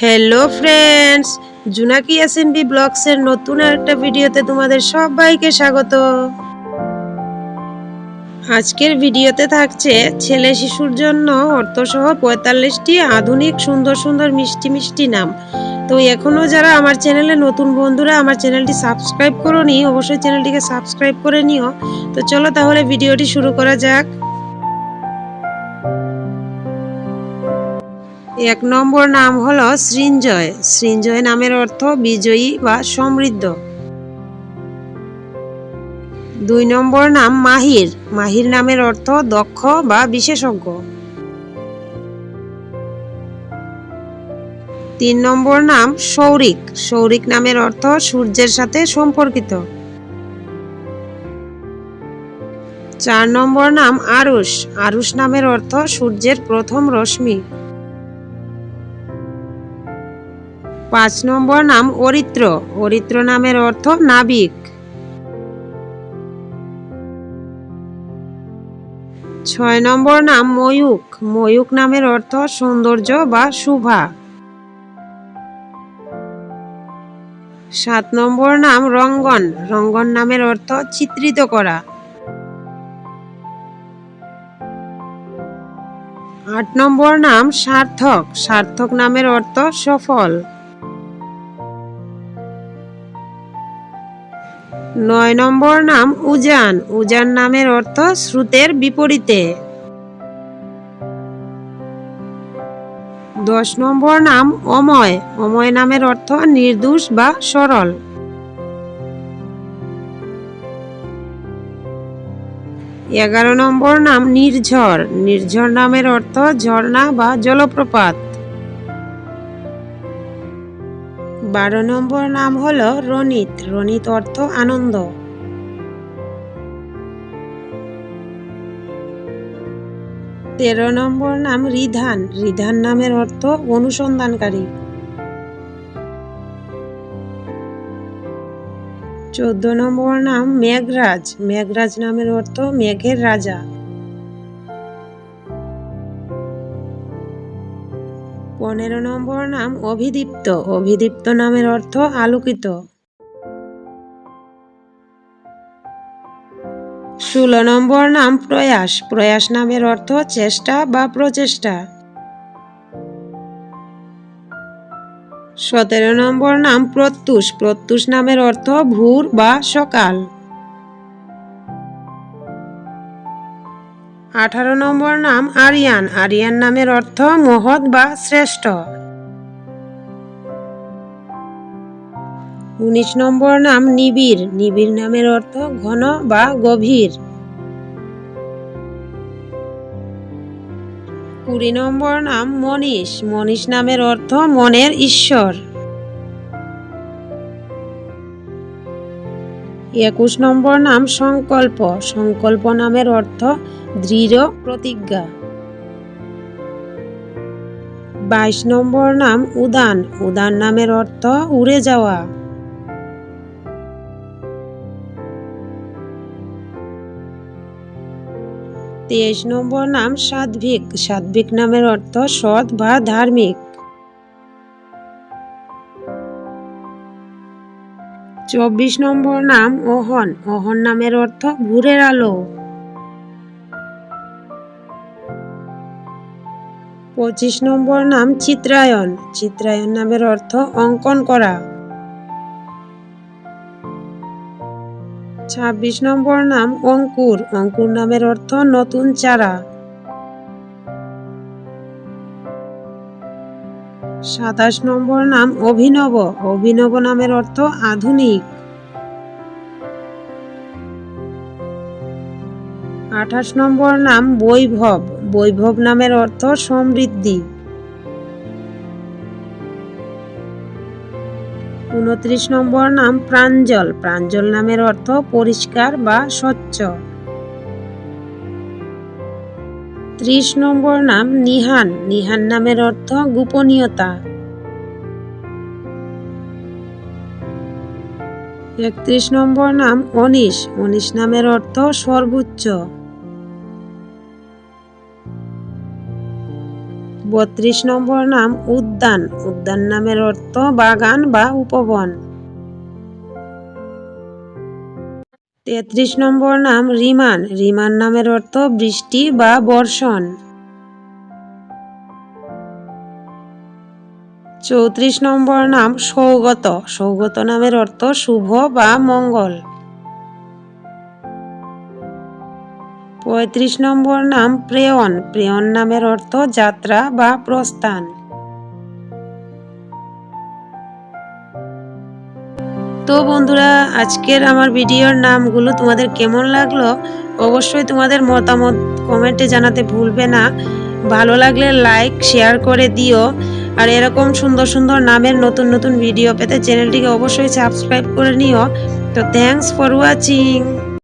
Hello friends Junaki SNB ব্লগসের নতুন একটা ভিডিওতে তোমাদের সবাইকে স্বাগত। আজকের ভিডিওতে থাকছে ছেলে শিশুর জন্য অর্থসহ পঁয়তাল্লিশটি আধুনিক সুন্দর সুন্দর মিষ্টি মিষ্টি নাম। তো এখনও যারা আমার চ্যানেলে নতুন বন্ধুরা আমার চ্যানেলটি সাবস্ক্রাইব করো নি অবশ্যই চ্যানেলটিকে সাবস্ক্রাইব করে নিও। তো চলো তাহলে ভিডিওটি শুরু করা যাক। এক নম্বর নাম হল সৃঞ্জয়। সৃঞ্জয় নামের অর্থ বিজয়ী বা সমৃদ্ধ। দুই নম্বর নাম মাহির। মাহির নামের অর্থ দক্ষ বা বিশেষজ্ঞ। তিন নম্বর নাম সৌরিক। সৌরিক নামের অর্থ সূর্যের সাথে সম্পর্কিত। চার নম্বর নাম আরুষ। আরুষ নামের অর্থ সূর্যের প্রথম রশ্মি। পাঁচ নম্বর নাম অরিত্র। অরিত্র নামের অর্থ নাবিক। ছয় নম্বর নাম ময়ূক। ময়ূক নামের অর্থ সৌন্দর্য বা শুভা। সাত নম্বর নাম রঙ্গন। রঙ্গন নামের অর্থ চিত্রিত করা। আট নম্বর নাম সার্থক। সার্থক নামের অর্থ সফল। নয় নম্বর নাম উজান। উজান নামের অর্থ শ্রুতের বিপরীতে। দশ নম্বর নাম অময়। অময় নামের অর্থ নির্দোষ বা সরল। এগারো নম্বর নাম নির্ঝর। নির্ঝর নামের অর্থ ঝর্ণা বা জলপ্রপাত। বারো নম্বর নাম হলো রনিত। রনিত অর্থ আনন্দ। তেরো নম্বর নাম রিধান। রিধান নামের অর্থ অনুসন্ধানকারী। চোদ্দ নম্বর নাম মেঘরাজ। মেঘরাজ নামের অর্থ মেঘের রাজা। পনেরো নম্বর নাম অভিদীপ্ত। অভিদীপ্ত নামের অর্থ আলোকিত। ষোলো নম্বর নাম প্রয়াস। প্রয়াস নামের অর্থ চেষ্টা বা প্রচেষ্টা। সতেরো নম্বর নাম প্রত্যুষ। প্রত্যুষ নামের অর্থ ভোর বা সকাল। আঠারো নম্বর নাম আরিয়ান। আরিয়ান নামের অর্থ মহৎ বা শ্রেষ্ঠ। উনিশ নম্বর নাম নিবিড়। নিবিড় নামের অর্থ ঘন বা গভীর। কুড়ি নম্বর নাম মনীষ। মনীষ নামের অর্থ মনের ঈশ্বর। একুশ নম্বর নাম সংকল্প। সংকল্প নামের অর্থ দৃঢ় প্রতিজ্ঞা। বাইশ নম্বর নাম উদান। উদান নামের অর্থ উড়ে যাওয়া। তেইশ নম্বর নাম সাধ্বিক। সাধ্বিক নামের অর্থ সৎ বা ধার্মিক। চব্বিশ নম্বর নাম অহন অহন নামের অর্থ ভোরের আলো। পঁচিশ নম্বর নাম চিত্রায়ন চিত্রায়ন নামের অর্থ অঙ্কন করা। ছাব্বিশ নম্বর নাম অঙ্কুর। অঙ্কুর নামের অর্থ নতুন চারা। সাতাশ নম্বর নাম অভিনব। অভিনব নামের অর্থ আধুনিক। আঠাশ নম্বর নাম বৈভব। বৈভব নামের অর্থ সমৃদ্ধি। উনত্রিশ নম্বর নাম প্রাঞ্জল। প্রাঞ্জল নামের অর্থ পরিষ্কার বা স্বচ্ছ। ত্রিশ নম্বর নাম নিহান। নিহান নামের অর্থ গোপনীয়তা। একত্রিশ নম্বর নাম অনিশ। অনিশ নামের অর্থ সর্বোচ্চ। বত্রিশ নম্বর নাম উদ্যান। উদ্যান নামের অর্থ বাগান বা উপবন। তেত্রিশ নম্বর নাম রিমান। রিমান নামের অর্থ বৃষ্টি বা বর্ষণ। চৌত্রিশ নম্বর নাম সৌগত। সৌগত নামের অর্থ শুভ বা মঙ্গল। পঁয়ত্রিশ নম্বর নাম প্রেয়ন। প্রেয়ন নামের অর্থ যাত্রা বা প্রস্থান। তো বন্ধুরা, আজকের আমার ভিডিওর নামগুলো তোমাদের কেমন লাগল? অবশ্যই তোমাদের মতামত কমেন্টে জানাতে ভুলবে না। ভালো লাগলে লাইক শেয়ার করে দিও। আর এরকম সুন্দর সুন্দর নামের নতুন নতুন ভিডিও পেতে চ্যানেলটিকে অবশ্যই সাবস্ক্রাইব করে নিও। তো থ্যাংকস ফর ওয়াচিং